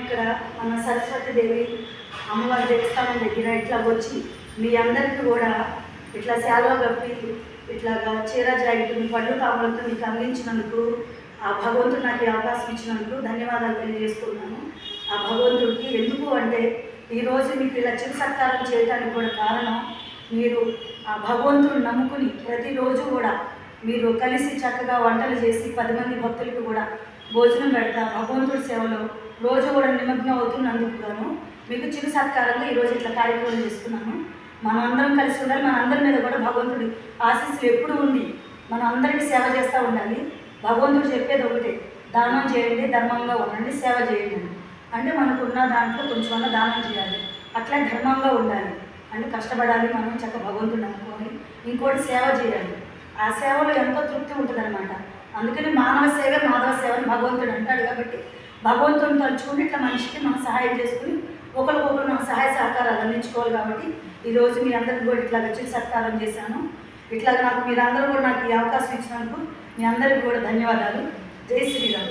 ఇక్కడ మన సరస్వతి దేవి అమ్మవారి దేవస్థానం దగ్గర ఇట్లా వచ్చి మీ అందరికీ కూడా ఇట్లా సేవ కప్పి ఇట్లాగా చీర జాకెట్ని పళ్ళు కావాలతో మీకు అందించినందుకు ఆ భగవంతుడు నాకు అవకాశం ఇచ్చినందుకు ధన్యవాదాలు తెలియజేస్తున్నాను. ఆ భగవంతుడికి ఎందుకు అంటే ఈరోజు మీకు ఇలా చిరు సత్కారం చేయడానికి కూడా కారణం మీరు ఆ భగవంతుడు నమ్ముకుని ప్రతిరోజు కూడా మీరు కలిసి చక్కగా వంటలు చేసి పది మంది భక్తులకు కూడా భోజనం పెడతా భగవంతుడి సేవలో రోజు కూడా నిమగ్నం అవుతున్నందుకు గాను మీకు చిరు సత్కారంగా ఈరోజు ఇట్లా కార్యక్రమం చేస్తున్నాను మనందరం అందరం కలిసి ఉండాలి మన అందరి మీద కూడా భగవంతుడి ఆశీస్సులు ఎప్పుడు ఉంది. మనం అందరికీ సేవ చేస్తూ ఉండాలి. భగవంతుడు చెప్పేది ఒకటే దానం చేయండి ధర్మంగా ఉండండి సేవ చేయండి అంటే మనకు ఉన్న దాంట్లో కొంచెం దానం చేయాలి. అట్లా ధర్మంగా ఉండాలి. అంటే కష్టపడాలి మనం చక్క భగవంతుడు అనుకోవాలి ఇంకోటి సేవ చేయాలి. ఆ సేవలో ఎంతో తృప్తి ఉంటుంది అనమాట అందుకని మానవ సేవ మాధవ సేవ అని భగవంతుడు అంటాడు కాబట్టి భగవంతుని తలుచుకుని ఇట్లా మనిషికి మనం సహాయం చేసుకుని ఒకరికొకరు మనం సహాయ సహకారాలు అందించుకోవాలి కాబట్టి ఈరోజు మీ అందరికీ కూడా ఇట్లా వచ్చి సత్కారం చేశాను. ఇట్లా నాకు మీరందరూ కూడా నాకు ఈ అవకాశం ఇచ్చినందుకు మీ అందరికీ కూడా ధన్యవాదాలు. జై జై శ్రీరామ్.